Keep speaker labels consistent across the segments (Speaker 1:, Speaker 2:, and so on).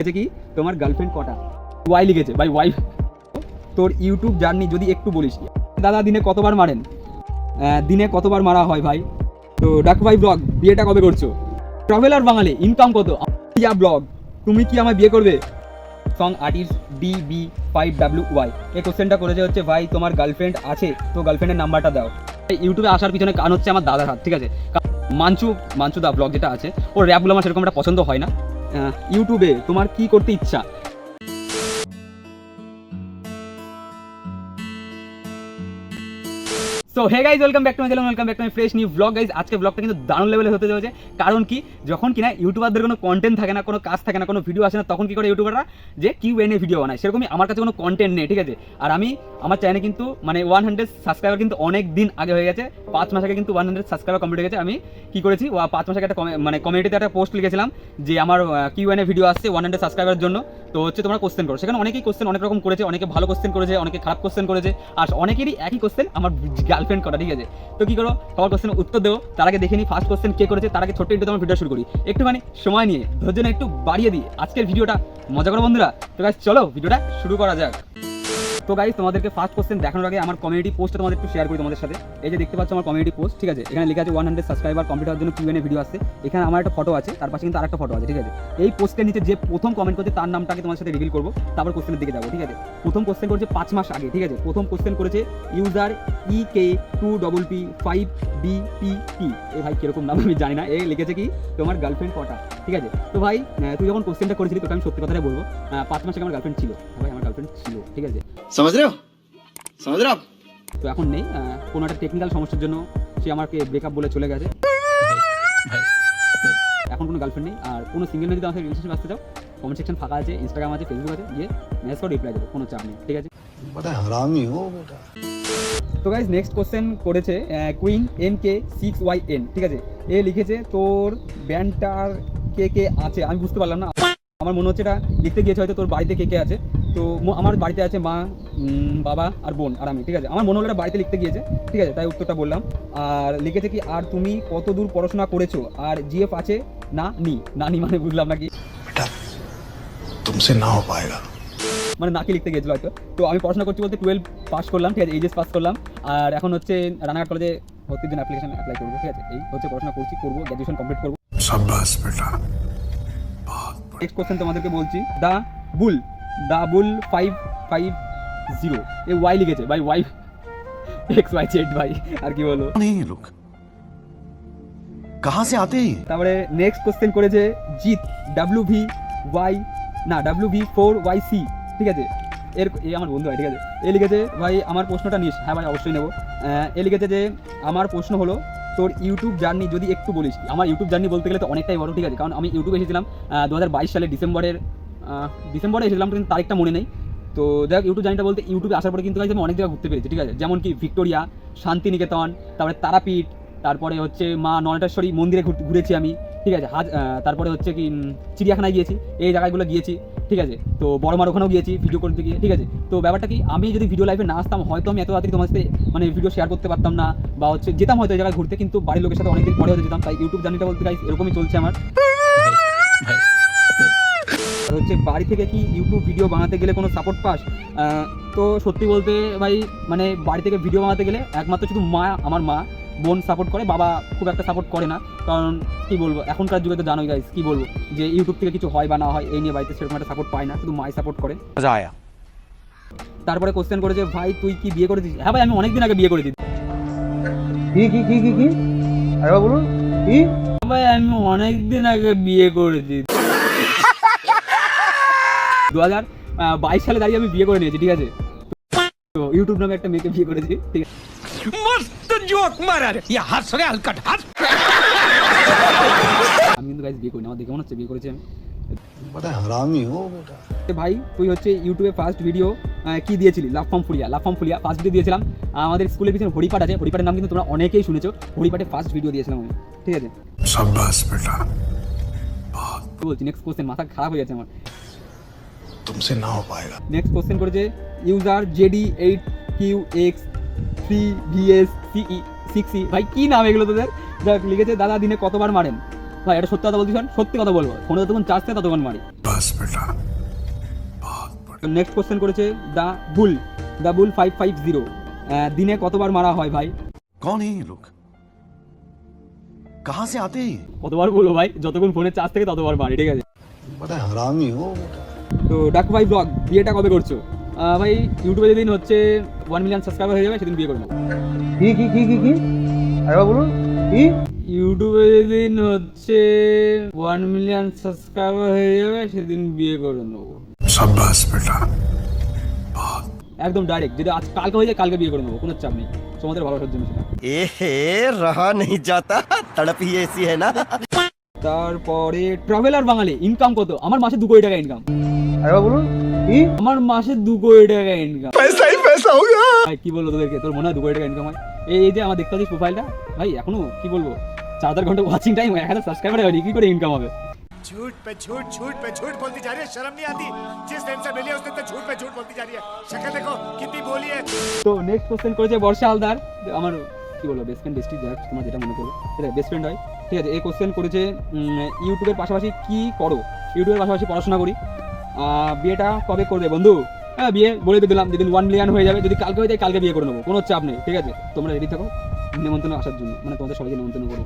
Speaker 1: লিখেছে কি? তোমার গার্লফ্রেন্ড কটা? ওয়াই লিখেছে ভাই ওয়াই তোর ইউটিউব জার্নি যদি একটু বলিস। দাদা দিনে কতবার মারেন? দিনে কতবার মারা হয় ভাই? তো ডাক ভাই ব্লগ, বিয়েটা কবে করছ? ট্রাভেলার বাঙালি ইনকাম কত? ইয়া ব্লগ, তুমি কি আমায় বিয়ে করবে? Song artist D B five W Y এই কোশ্চেনটা করেছে হচ্ছে, ভাই, তোমার গার্লফ্রেন্ড আছে, তো গার্লফ্রেন্ডের নাম্বারটা দাও। ইউটিউবে আসার পিছনে কারণ হচ্ছে আমার দাদার হাত, ঠিক আছে? মাঞ্চু মাঞ্চু দা ব্লগ যেটা আছে, ওর র্যাপগুলো আমার সেরকম একটা পছন্দ হয় না। ইউটিউবে তোমার কি করতে ইচ্ছা? So hey guys welcome back to my channel welcome back to my fresh new blog guys আজকে ব্লগটা কিন্তু দারুণ লেভেলে হতে চলেছে। কারণ কি? যখন কিনা ইউটিউবারদের কোনো কন্টেন্ট থাকে না, কোনো কাজ থাকে না, কোনো ভিডিও আসে না, তখন কি করে ইউটিউবাররা যে কিউ এনে ভিডিও বানায়। সেরকমই আমার কাছে কোনো কন্টেন্ট নেই, ঠিক আছে? আর আমি, আমার চ্যানেলে কিন্তু মানে ওয়ান হান্ড্রেড সাবস্ক্রাইবার কিন্তু অনেক দিন আগে হয়ে গেছে। পাঁচ মাস আগে কিন্তু ওয়ান হান্ড্রেড সাবস্ক্রাইবার কমপ্লিট হয়ে গেছে। আমি কি করেছি? পাঁচ মাস আগে একটা মানে কমিউনিটিতে একটা পোস্ট লিখেছিলাম যে আমার কিউ এনে ভিডিও আসছে ওয়ান হান্ড্রেড সাবস্ক্রাইবারের জন্য। তো হচ্ছে তোমরা কোশ্চেন করো। সেখানে অনেকেই কোশ্চেন অনেক রকম করেছে, অনেকে ভালো কোশ্চেন করেছে, অনেকে খারাপ কোশ্চেন করেছে। আর অনেকেরই একই কোশ্চেন আমার গার্লফ্রেন্ড করা ঠিক আছে? তো কি করো? সবার কোশ্চেন উত্তর দেবো তার আগে দেখে নিই ফার্স্ট কোশ্চেন কে করেছে, তার আগে ছোট্ট একটু তোমার ভিডিও শুরু করি। একটুখানি সময় নিয়ে, ধৈর্য একটু বাড়িয়ে দিই আজকের ভিডিওটা মজা করো বন্ধুরা। তো চলো ভিডিওটা শুরু করা যাক। তো গাইজ তোমাদেরকে ফার্স্ট কোশ্চেন দেখানোর আগে আমার কমিউনিটি পোস্টটা তোমাদের একটু শেয়ার করি তোমাদের সাথে। এই যে দেখতে পাচ্ছ আমার কমিউনিটি পোস্ট ঠিক আছে? এখানে লেখা আছে ওয়ান হান্ড্রেড সাবস্ক্রাইবার কমপ্লিট হওয়ার জন্য কিউএনএ ভিডিও আছে। এখানে আমার একটা ফটো আছে, তার পাশে কিন্তু আরেকটা ফটো আছে, ঠিক আছে? এই পোস্টের নিচে যে প্রথম কমেন্ট করছে, তার নামটাকে তোমার সাথে রিভিল করব। তারপর কোশ্চেনের দিকে যাব, ঠিক আছে? প্রথম কোশ্চেন করেছে পাঁচ মাস আগে, ঠিক আছে? প্রথম কোশ্চেন করেছে user E K two double P five B P T A ভাই, কীরকম নাম আমি জানি না। এ লিখেছে কি, তোমার গার্লফ্রেন্ড কটা, ঠিক আছে? তো ভাই তুই যখন কোশ্চেনটা করেছিলি, তোকে আমি সত্যি কথাটাই বলব। পাঁচ মাস আগে আমার গার্লফ্রেন্ড ছিল। ভাই, আমার গার্লফ্রেন্ড ছিল, ঠিক আছে?
Speaker 2: সমাজ রে সমাজ রে
Speaker 1: তো এখন নেই কোনো একটা টেকনিক্যাল সমস্যার জন্য সে আমাকে ব্রেকআপ বলে চলে গেছে। এখন কোনো গার্লফ্রেন্ড নেই আর কোনো সিঙ্গেল যদি আমাকে রিলেশনশিপ আসতে চাও কমেন্ট সেকশন ফাঁকা আছে ইনস্টাগ্রাম আছে ফেসবুক আছে গিয়ে মেসেজ করে রিপ্লাই দেবো কোনো চাপ নেই ঠিক আছে?
Speaker 2: হারামি
Speaker 1: তো গাইজ নেক্সট কোশ্চেন করেছে queen M K six Y N ঠিক আছে? এ লিখেছে তোর ব্যান্ডটার কে কে আছে? আমি বুঝতে পারলাম না। আমার মনে হচ্ছে এটা লিখতে গিয়েছে হয়তো তোর বাড়িতে কে কে আছে। তো আমার বাড়িতে আছে মা বাবা আর বোন আর আমি ঠিক আছে? আমার মনে হলো বাড়িতে লিখতে গিয়েছে ঠিক আছে? তাই উত্তরটা বললাম। আর লিখেছে কি আর তুমি কত দূর পড়াশোনা করেছ? আর জিএফ আছে না নি? না নি মানে বুঝলাম নাকি?
Speaker 2: না হো
Speaker 1: মানে নাকি লিখতে গিয়েছিল হয়তো। তো আমি পড়াশোনা করছি বলতে টুয়েলভ পাস করলাম ঠিক আছে? এইচএস পাস করলাম। আর এখন হচ্ছে রানাঘাট কলেজে ভর্তির জন্য অ্যাপ্লিকেশন অ্যাপ্লাই করব ঠিক আছে? এই হচ্ছে পড়াশোনা করছি করব গ্র্যাজুয়েশন কমপ্লিট করব। নেক্সট কোয়েশ্চেন তোমাদেরকে বলছি। The bull double five five zero A Y লিখেছে by Y X Y Z ভাই আর কি
Speaker 2: বলো লোক কাহা সে আতে
Speaker 1: তারপরে নেক্সট কোশ্চেন করেছে জিৎ ডাব্লিউ ভি ওয়াই না W V four Y C ঠিক আছে? এর এ আমার বন্ধু ভাই ঠিক আছে? এ লিখেছে ভাই আমার প্রশ্নটা নিস। হ্যাঁ ভাই অবশ্যই নেব। এ লিখেছে যে আমার প্রশ্ন হলো তোর ইউটিউব জার্নি যদি একটু বলিস। আমার ইউটিউব জার্নি বলতে গেলে তো অনেকটাই বড় ঠিক আছে? কারণ আমি ইউটিউবে এসেছিলাম দু হাজার বাইশ সালের ডিসেম্বরের ডিসেম্বরে এসেছিলাম, কিন্তু তারিখটা মনে নেই। তো দেখ ইউটিউব জার্নিটা বলতে ইউটিউবে আসার পরে কিন্তু আমি অনেক জায়গায় ঘুরতে পেরেছি, ঠিক আছে? যেমন কি ভিক্টোরিয়া, শান্তিনিকেতন, তারপরে তারাপীঠ, তারপরে হচ্ছে মা নয়নেশ্বরী মন্দিরে ঘুরেছি আমি, ঠিক আছে? হাজ তারপরে হচ্ছে কি চিড়িয়াখানায় গিয়েছি, এই জায়গাগুলো গিয়েছি, ঠিক আছে? তো বড় মার ওখানেও গিয়েছি ভিডিও করতে গিয়ে, ঠিক আছে? তো ব্যাপারটা কি, আমি যদি ভিডিও লাইভে না আসতাম, হয়তো আমি এত তাড়াতাড়ি তোমার সাথে মানে ভিডিও শেয়ার করতে পারতাম না, বা হচ্ছে যেতাম হয়তো এই জায়গায় ঘুরতে, কিন্তু বাড়ির লোকের সাথে অনেকদিন পরে হতে যেতাম, তাই ইউটিউব জার্নিটা বলতে গাইস এরকমই চলছে আমার। হচ্ছে বাড়ি থেকে কি ইউটিউব ভিডিও বানাতে গেলে কোনো সাপোর্ট পাস? তো সত্যি বলতে ভাই মানে বাড়ি থেকে ভিডিও বানাতে গেলে একমাত্র শুধু মা আমার মা বোন সাপোর্ট করে বাবা খুব একটা সাপোর্ট করে না। কারণ কি বলব এখনকার যুগে তো জানোই গাইস কি বলব যে ইউটিউব থেকে কিছু হয় বা না হয় এই নিয়ে বাড়িতে সেরকম একটা সাপোর্ট পায় না শুধু মাই সাপোর্ট করে। তারপরে কোশ্চেন করে যে ভাই তুই কি বিয়ে করে দিস হ্যাঁ ভাই আমি অনেকদিন আগে বিয়ে করে দিই
Speaker 3: কি কি কি কি কি? আরে বলুন কি?
Speaker 1: ভাই আমি অনেকদিন আগে বিয়ে করে দিই দু হাজার বাইশ সালে দাঁড়িয়ে আমি বিয়ে করে নিয়েছি ঠিক আছে? তো ইউটিউব নামে একটা মেয়েকে বিয়ে করেছি ঠিক আছে? ভাই তুই হচ্ছে ইউটিউবে ফার্স্ট ভিডিও কি দিয়েছিলি? লাফাম ফুলিয়া লাফাম ফুলিয়া ফার্স্ট ভিডিও দিয়েছিলাম। আমাদের স্কুলের পিছনে হরিপাট আছে হরিপাটের নাম কিন্তু তোমরা অনেকেই শুনেছো। হরিপাটে ফার্স্ট ভিডিও দিয়েছিলাম আমি ঠিক আছে? বলছি নেক্সট কোশ্চেন মাথা খারাপ হয়ে গেছে আমার।
Speaker 2: तुमसे ना हो पाएगा
Speaker 1: নেক্সট কোশ্চেন করেছে user JD eight Q X three VS CE six E ভাই কি নাম এগুলো তোদের দেখ লিখেছে দাদা দিনে কতবার মারেন ভাই এটা সত্যি কথা বলছি শোন, সত্যি কথা বলবো ফোনে যতক্ষণ চার্জ থাকে ততক্ষণ মারি
Speaker 2: बस बेटा बहुत बड़ा
Speaker 1: নেক্সট কোশ্চেন করেছে the bull the bull five five zero দিনে কতবার মারা হয় ভাই
Speaker 4: कौन है ये लोग कहां से आते हैं ये
Speaker 1: কতবার বলবো ভাই যতক্ষণ ফোনে চার্জ থাকে ততবার মারি ঠিক আছে
Speaker 2: बड़ा हरामी हो बेटा
Speaker 1: তো ডাকু ভাই ব্লগ বিয়েটা কবে করছ? ভাই ইউটিউবে যেদিন হচ্ছে ওয়ান মিলিয়ন সাবস্ক্রাইবার হয়ে যাবে সেদিন বিয়ে করব।
Speaker 3: কি কি কি কি কি? আরেবা বলুন কি?
Speaker 1: ইউটিউবে যেদিন হচ্ছে ওয়ান মিলিয়ন সাবস্ক্রাইবার হয়ে যাবে সেদিন বিয়ে করে নেব।
Speaker 2: সাব্বাস বেটা।
Speaker 1: একদম ডাইরেক্ট যদি আজ কালকে হয়ে যায় কালকে বিয়ে করে নেব কোনো চাপ নেই। তোমাদের ভালোবাসার জন্য সেটা।
Speaker 5: এ হে রাহা নেই যাতা তড়প এসি হ্যায় না?
Speaker 1: তারপরে ট্রাভেলার বাঙালি ইনকাম কত? আমার মাসে দু কোটি টাকা ইনকাম
Speaker 3: আরেকবার বলুন কি
Speaker 1: আমার মাসে দু কোটি টাকা ইনকাম পয়সা ही পয়সা হোগা ভাই কি বলবো তোদেরকে তোর মনে হয় দু কোটি টাকা ইনকাম হয় এই এই যে আমার দেখতে পাচ্ছিস প্রোফাইলটা ভাই এখনো কি বলবো চার চার ঘন্টা ওয়াচিং টাইম এক হাজার সাবস্ক্রাইবার হয়নি কি করে ইনকাম হবে
Speaker 6: झूठ पे झूठ झूठ पे झूठ बोलती जा रही है शर्म नहीं आती जिस दिन से मिली है, उस दिन से झूठ पे झूठ बोलती जा रही है शक्ल देखो कितनी बोली है
Speaker 1: তো নেক্সট কোশ্চেন করেছে বর্ষা হালদার আমার কি বলবো বেস্ট ফ্রেন্ড বেস্টি যাক তোমার যেটা মনে করো সেটা বেস্ট ফ্রেন্ড হয় ঠিক আছে এই কোশ্চেন করেছে উম, ইউটিউবের পাশাপাশি কি করো ইউটিউবের পাশাপাশি পড়াশোনা করি আহ, বিয়েটা কবে করবে বন্ধু? হ্যাঁ বিয়ে বলে তো দিলাম যেদিন ওয়ান মিলিয়ন হয়ে যাবে যদি কালকে হয়ে যায় কালকে বিয়ে করে নেব কোনো চাপ নেই ঠিক আছে? তোমরা রেডি থাকো নেমন্তন্ন আসার জন্য মানে তোমাদের সবাইকে নেমন্তন্ন করো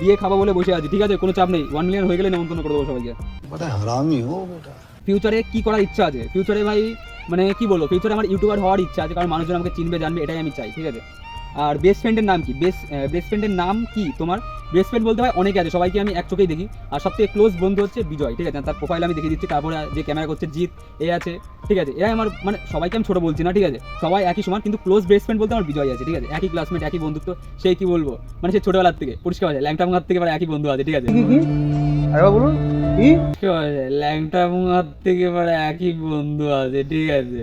Speaker 1: বিয়ে খাব বলে বসে আছি ঠিক আছে? কোনো চাপ নেই ওয়ান মিলিয়ন হয়ে গেলে নেমন্তন্ন করে দেবো সবাইকে। ফিউচারে কি করার ইচ্ছা আছে? ফিউচারে ভাই মানে কি বলব? ফিউচারে আমার ইউটিউবার হওয়ার ইচ্ছা আছে কারণ মানুষজন আমাকে চিনবে জানবে এটাই আমি চাই ঠিক আছে? আর বেস্ট ফ্রেন্ডের নাম কি? বেস্ট বেস্ট ফ্রেন্ডের নাম কি? তোমার বেস্ট ফ্রেন্ড বলতে হয় অনেকে আছে সবাইকে আমি এক চোখেই দেখি। আর সবথেকে ক্লোজ বন্ধু হচ্ছে বিজয় ঠিক আছে? তার প্রোফাইল আমি দেখিয়ে দিচ্ছি তারপরে যে ক্যামেরা করছে জিৎ এ আছে ঠিক আছে? এরাই আমার মানে সবাইকে আমি ছোট বলছি না ঠিক আছে? সবাই একই সমান কিন্তু ক্লোজ বেস্ট ফ্রেন্ড বলতে আমার বিজয় আছে ঠিক আছে? একই ক্লাসমেট একই বন্ধুত্ব সেই কি বলব? মানে সে ছোটবেলার থেকে পরিষ্কার হয়ে ল্যাংটা মুখার থেকে এবার একই বন্ধু আছে ঠিক আছে?
Speaker 3: বলুন। কি
Speaker 1: ল্যাংটা থেকে এবার একই বন্ধু আছে ঠিক আছে?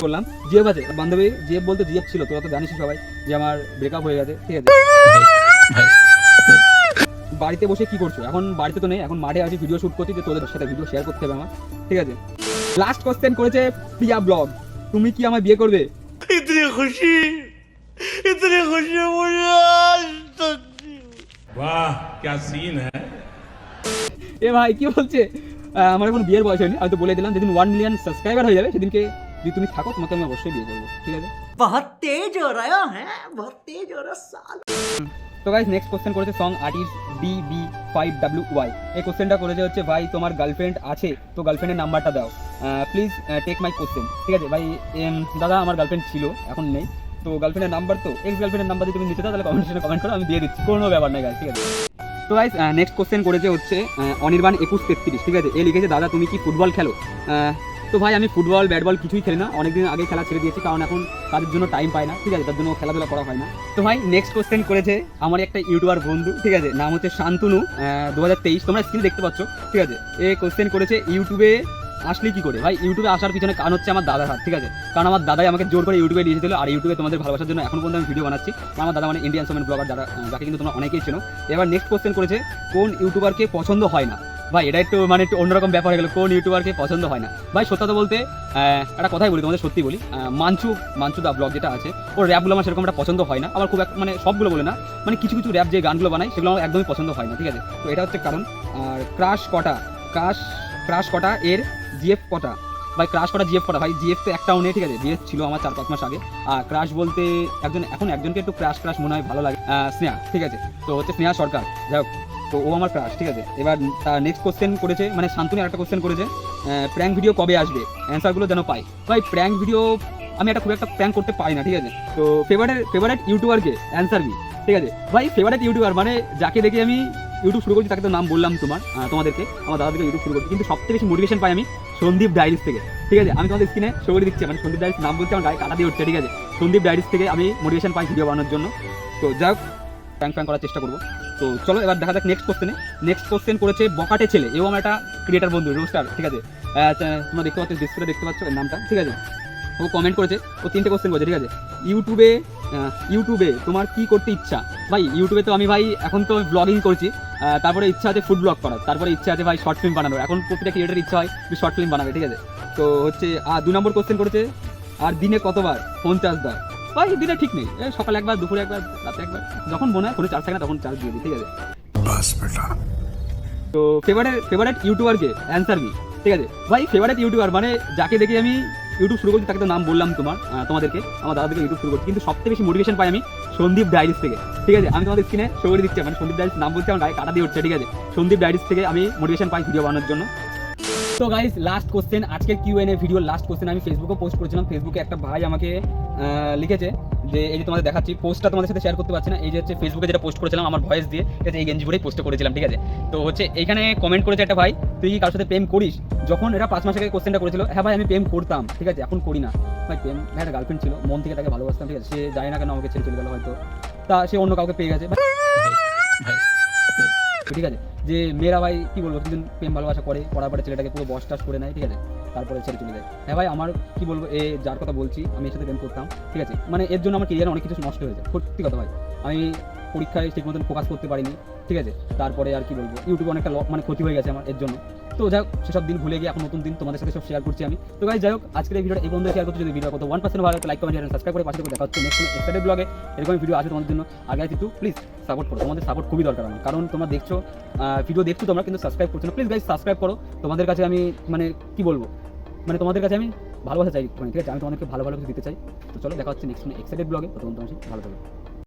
Speaker 1: করলাম জিএফ আছে বান্ধবী জিএফ বলতে জিএফ ছিল তোরা তো জানিস সবাই যে আমার ব্রেকআপ হয়ে গেছে ঠিক আছে বাড়িতে বসে কি করছো এখন বাড়িতে তো নেই এখন মাঠে আছি ভিডিও শুট করছি যে তোদের সাথে ভিডিও শেয়ার করতে হবে আমার ঠিক আছে লাস্ট কোশ্চেন করেছে প্রিয়া ব্লগ তুমি কি আমায় বিয়ে করবে
Speaker 6: इतनी खुशी इतनी खुशी मुझे आज तक
Speaker 7: वाह क्या सीन है
Speaker 1: এ ভাই কি বলছে আহ, আমার এখন বিয়ের বয়স হয়নি। আমি তো বলে দিলাম যেদিন ওয়ান মিলিয়ন সাবস্ক্রাইবার হয়ে যাবে সেদিনকে যদি তুমি থাকো তোমাকে আমি অবশ্যই বিয়ে করব ঠিক আছে?
Speaker 5: বহুত তেজ হো রহা হ্যাঁ বহুত তেজ হো সাল
Speaker 1: তো গাইজ নেক্সট কোশ্চেন করেছে song artist B B five W Y এই কোশ্চেনটা করেছে হচ্ছে ভাই তোমার গার্লফ্রেন্ড আছে তো গার্লফ্রেন্ডের নাম্বারটা দাও। প্লিজ টেক মাই কোশ্চেন ঠিক আছে? ভাই দাদা আমার গার্লফ্রেন্ড ছিল এখন নেই। তো গার্লফ্রেন্ডের নাম্বার তো এক্স গার্লফ্রেন্ডের নাম্বার যদি তুমি নিতে চাও তাহলে কমেন্ট কমেন্ট করো আমি দিয়ে দিচ্ছি। কোনো ব্যাপার নাই গাছ ঠিক আছে? তো গাইস নেক্সট কোশ্চেন করেছে হচ্ছে অনির্বাণ একুশ তেত্রিশ, ঠিক আছে? এ লিখেছে, দাদা, তুমি কি ফুটবল খেলো? তো ভাই, আমি ফুটবল ব্যাট বল কিছুই খেলি না। অনেকদিন আগে খেলা ছেড়ে দিয়েছি, কারণ এখন তাদের জন্য টাইম পাই না, ঠিক আছে? তার জন্য খেলাধুলা করা হয় না। তো ভাই নেক্সট কোশ্চেন করেছে আমার একটা ইউটিউবার বন্ধু, ঠিক আছে? নাম হচ্ছে শান্তনু দু হাজার তেইশ, তোমরা স্ক্রিন দেখতে পাচ্ছ, ঠিক আছে? এ কোশ্চেন করেছে ইউটিউবে আসলে কি করে? ভাই ইউটিউবে আসার পিছনে কারণ হচ্ছে আমার দাদার হাত ঠিক আছে? কারণ আমার দাদাই আমাকে জোর করে ইউটিউবে নিয়ে এসেছিল আর ইউটিউবে তোমাদের ভালোবাসার জন্য এখন পর্যন্ত আমি ভিডিও বানাচ্ছি। আমার দাদা মানে ইন্ডিয়ান সোমেন ব্লগার যারা যাকে কিন্তু তোমরা অনেকেই ছিল এবার নেক্সট কোশ্চেন করেছে কোন ইউটিউবারকে পছন্দ হয় না? ভাই এটা একটু মানে একটু অন্যরকম ব্যাপার হয়ে গেল কোন ইউটিউবারকে পছন্দ হয় না? ভাই সত্য কথা বলতে একটা কথাই বলি তোমাদের সত্যি বলি। আহ, মানচু মানচু দা ব্লগ যেটা আছে ওর র্যাপগুলো আমার সেরকম একটা পছন্দ হয় না। আমার খুব এক- মানে সবগুলো বলে না মানে কিছু কিছু র্যাপ যে গানগুলো বানাই সেগুলো আমার একদমই পছন্দ হয় না ঠিক আছে? তো এটা হচ্ছে কারণ। আর ক্রাশ কটা? ক্রাশ ক্রাশ কটা? এর জিএফ কটা? ভাই ক্রাশ কটা জিএফ কটা? ভাই জিএফ তো একটাও নেই ঠিক আছে? জিএফ ছিল আমার চার, পাঁচ মাস আগে। আর ক্রাশ বলতে একজন, এখন একজনকে একটু ক্রাশ ক্রাশ মনে হয় ভালো লাগে। স্নেহা, ঠিক আছে? তো হচ্ছে স্নেহা সরকার। যাই তো ও আমার ক্রাশ ঠিক আছে? এবার তার নেক্সট কোশ্চেন করেছে মানে শান্তনু একটা কোশ্চেন করেছে। প্র্যাঙ্ক ভিডিও কবে আসবে? অ্যান্সারগুলো যেন পাই। ভাই প্র্যাঙ্ক ভিডিও আমি একটা খুব একটা প্র্যাঙ্ক করতে পারি না, ঠিক আছে? তো ফেভারিট ফেভারিট ইউটিউবারকে অ্যান্সার বি ঠিক আছে? ভাই ফেভারিট ইউটিউবার মানে যাকে দেখে আমি ইউটিউব শুরু করছি, তাকে তো নাম বললাম তোমার তোমাদেরকে, আমার দাদা থেকে ইউটিউব শুরু করছি। কিন্তু সবথেকে বেশি মোটিভেশন পাই আমি সন্দীপ ডায়েরিস থেকে। ঠিক আছে? আমি তোমাদের স্ক্রিনে শো করে দিচ্ছি মানে সন্দীপ ডায়েরিস নাম বলতে আমার গায়ে কাটা দিয়ে উঠছে, ঠিক আছে? সন্দীপ ডায়েরিস থেকে আমি মোটিভেশন পাই ভিডিও বানানোর জন্য। তো যাই হোক প্র্যাঙ্ক প্র্যাঙ্ক করার চেষ্টা করব। তো চলো, এবার দেখা যাক নেক্সট কোশ্চেনে নেক্সট কোশ্চেন করেছে বকাটে ছেলে এবং আমার একটা ক্রিয়েটার বন্ধু রোস্টার ঠিক আছে? তোমরা দেখতে পাচ্ছ ডিসপ্লে দেখতে পাচ্ছ নামটা, ঠিক আছে? ও কমেন্ট করেছে, ও তিনটে কোশ্চেন করেছে, ঠিক আছে? ইউটিউবে ইউটিউবে তোমার কি করতে ইচ্ছা? ভাই ইউটিউবে তো আমি, ভাই, এখন তো ব্লগিং করছি। তারপরে ইচ্ছা আছে ফুড ব্লগ করার। তারপরে ইচ্ছা আছে ভাই শর্ট ফিল্ম বানানোর। এখন প্রতিটা ক্রিয়েটার ইচ্ছা হয় শর্ট ফিল্ম বানাবে ঠিক আছে? তো হচ্ছে আর দু নম্বর কোশ্চেন করেছে আর দিনে কতবার ফোন চার্জ দাও ভাই দিনে ঠিক নেই। সকাল একবার দুপুরে একবার রাতে একবার যখন মনে হয় ফোনে চার্জ থাকে না তখন চার্জ দিয়ে দিই ঠিক আছে? তো ফেভারেট ফেভারেট ইউটিউবারকে অ্যান্সার দিই ঠিক আছে? ভাই ফেভারেট ইউটিউবার মানে যাকে দেখি আমি ইউটিউব শুরু করছি, তাকে তো নাম বললাম তোমার তোমাদেরকে, আমার দাদা থেকে ইউটিউব শুরু করছি। কিন্তু সবথেকে বেশি মোটিভেশন পাই আমি সন্দীপ ডায়েরিস থেকে। ঠিক আছে, আমি তোমাদের স্ক্রিনে শো করে দিচ্ছি মানে সন্দীপ ডায়েরিস নাম বলছি, আমার গায়ে কাটা দিয়ে উঠছে, ঠিক আছে? সন্দীপ ডায়েরিস থেকে আমি মোটিভেশন পাই ভিডিও বানানোর জন্য। তো গাইজ লাস্ট কোশ্চেন আজকের Q N A video last question আমি ফেসবুকে পোস্ট করেছিলাম। ফেসবুকে একটা ভাই আমাকে লিখেছে যে এই যে তোমাদের দেখাচ্ছি পোস্টটা তোমাদের সাথে শেয়ার করতে পারছি না। এই যে হচ্ছে ফেসবুকে যেটা পোস্ট করেছিলাম, আমার ভয়েস দিয়ে, ঠিক আছে, এই গেঞ্জি পরেই পোস্ট করেছিলাম, ঠিক আছে। তো হচ্ছে এখানে কমেন্ট করেছে একটা ভাই, তুই কি কারোর সাথে প্রেম করিস? যখন এরা পাঁচ মাস আগে কোশ্চেনটা করেছিল হ্যাঁ ভাই, আমি প্রেম করতাম, ঠিক আছে, এখন করি না। ভাই, প্রেম, ভাই, একটা গার্লফ্রেন্ড ছিল, মন থেকে তাকে ভালোবাসতাম, ঠিক আছে, সে যায় না কেন আমাকে ছেড়ে চলে গেল হয়তো। তা সে অন্য কাউকে পেয়ে গেছে। ঠিক আছে? যে মেয়েরা ভাই, কি বলব, কিছুদিন প্রেম, ভালোবাসা করে করার পরে ছেলেটাকে পুরো বস টাস করে নেয়, ঠিক আছে? তারপরে ছেড়ে চলে যায়। হ্যাঁ ভাই, আমার কি বলব, এ যার কথা বলছি, আমি এর সাথে প্রেম করতাম, ঠিক আছে? মানে এর জন্য আমার কেরিয়ারে অনেক কিছু নষ্ট হয়েছে সত্যি কথা ভাই, আমি পরীক্ষায় ঠিক মতন ফোকাস করতে পারিনি ঠিক আছে? তারপরে আর কি বলব? ইউটিউবে অনেকটা মানে ক্ষতি হয়ে গেছে আমার এর জন্য। তো যাই হোক সেসব দিন ভুলে গিয়ে এখন নতুন দিন তোমাদের সাথে সব শেয়ার করছি আমি। তো গাই যাই হোক আজকের এই ভিডিওটা এই বন্ধু শেয়ার করছি। যদি ভিডিও কত ওয়ান পার্সেন্ট ভালো লাইক কমেন্ট সাবস্ক্রাইব করে পাশে দেখা হচ্ছে নেক্সট এক্সট্রা ব্লগে এরকম ভিডিও আছে তোমাদের জন্য। আগে কিন্তু প্লিজ সাপোর্ট করো। তোমাদের সাপোর্ট খুবই দরকার আমার। কারণ তোমরা দেখছ ভিডিও দেখছ তোমরা কিন্তু সাবস্ক্রাইব করছ না। প্লিজ গাইজ সাবস্ক্রাইব করো। তোমাদের কাছে আমি মানে কি বলব? মানে তোমাদের কাছে আমি ভালোবাসা চাই। একটুখানি, ঠিক আছে আমি তোমাদেরকে ভালো ভালো কিছু দিতে চাই। তো চলো দেখা হচ্ছে নেক্সট এক্সাইটেড ব্লগে তখন তোমার ভালো থাকবে